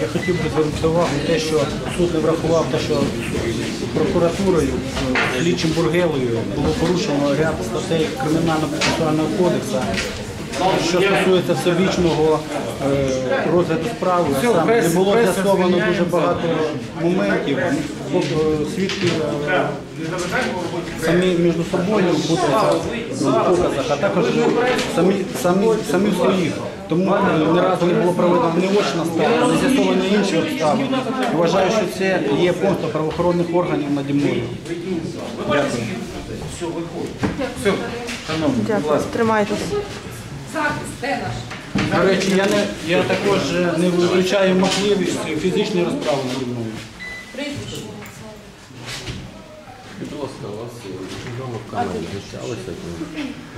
Я хотів би звернути увагу на те, що суд не врахував те, що прокуратурою, е, слідчим Бургелою було порушено ряд статей Кримінально-процесуального кодексу, що стосується всебічного е, розгляду справи. Сам не було з'ясовано дуже багато моментів. Е, Свідки е, самі між собою путаються в показах, а також самі, самі, самі в своїх. Тому е, ні разу не було проведено ні очна справа, не з'ясовано інші обставини. Вважаю, що це є помста правоохоронних органів наді мною. Дякую, тримайтесь. До речі, я, не, я також е, не виключаю можливість фізичної розправи наді мною. Будь ласка, у вас вдома в камері знущалися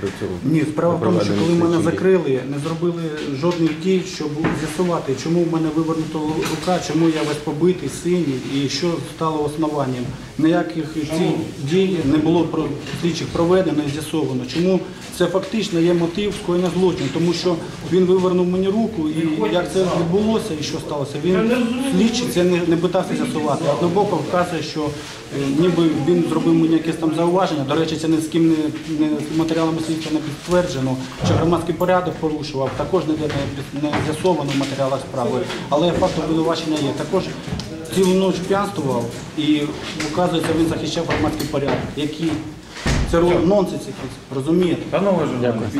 при цьому? Ні, справа в тому, що коли мене закрили, не зробили жодних дій, щоб з'ясувати, чому в мене вивернута рука, чому я весь побитий, синій і що стало основанням. Ніяких цих дій не було слідчих проведено і з'ясовано. Чому це фактично є мотив скоєння злочину, тому що він вивернув мені руку, і як це відбулося і що сталося, він слідчий це не, не питався з'ясувати. Однобоко вказує, що е, ніби він зробив мені якесь там зауваження. До речі, це ні з ким не, не матеріалами слідства не підтверджено, що громадський порядок порушував, також не, не, не з'ясовано в матеріалах справи, але факт обвинувачення є. Також цілу ніч п'янствував і вказується, він захищав громадський порядок. Який це нонсенс якийсь, розумієте? Панове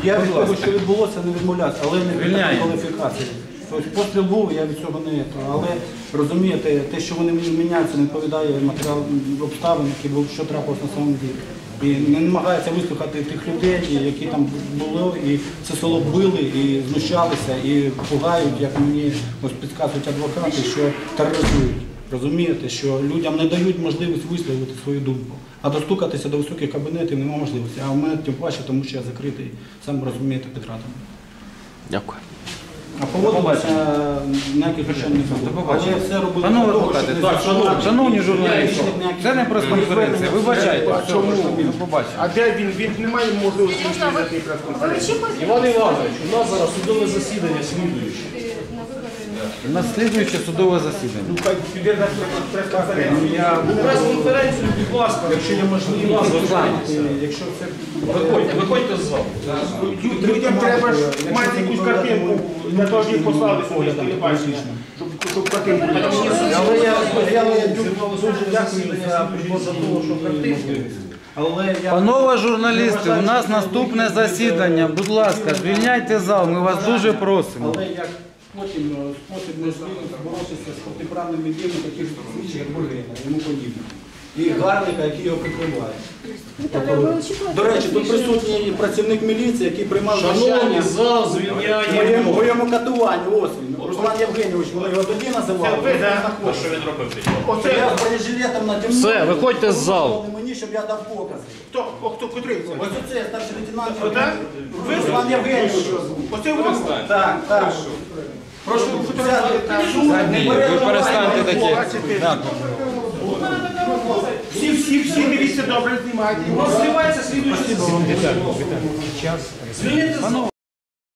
Я від того, що відбулося, не відмовлявся, але не від кваліфікації. Тобто постріл був, я від цього не. Але розумієте, те, що вони міняються, не відповідає матеріал обставин, які були, що трапилось на самом ділі. І не намагається вислухати тих людей, які там були, і це село били, і знущалися, і пугають, як мені ось підказують адвокати, що тероризують. Розумієте, що людям не дають можливість висловити свою думку. А достукатися до високих кабінетів немає можливості. А в мене тим паче, тому що я закритий, сам розумієте, під радами. Дякую. А поводилися ніяких рішень не було. Але все робили Панове того, адвокати, щоб так, шановні, шановні журналісти, це не прес-конференція, вибачайте. А чому? До побачення. А де він? Він не має можливості відвідати прес-конференцію. Іван Іванович, у нас зараз судове засідання слідуюче. У нас слідуюче судове засідання. Ну, піде на прес-конференцію. Будь ласка, якщо є можливість, якщо це виходьте, виходьте з залу. Людям треба ж мати якусь картинку для того, щоб їх поставити своє. Щоб, картинку. Але я, дуже дякую за що я Панове журналісти, у нас наступне засідання. Будь ласка, звільняйте зал, ми вас дуже просимо. Потім е, спосіб можливість боротися з протиправними діями таких слідчих, як Бургина йому подібне. І гарника, який його прикриває. До речі, тут присутній працівник міліції, який приймав Шановні, зал в моєму, моєму катуванні. Ось він. Руслан Євгенійович, вони його тоді називали. Це ви, да? знаходиться. Що він робив? Я з бронежилетом мною. Все, виходьте з залу. Мені, щоб я дав покази. Хто, о, хто, котрий? Ось оце старший лейтенант. Ви? Руслан Євгенійович. Оце ви? Так, так. Прошу взяти Ви перестаньте таке. Всі, всі, всі, дивіться добре, знімайте. Розривається слідуюче Час. Звільнити зал.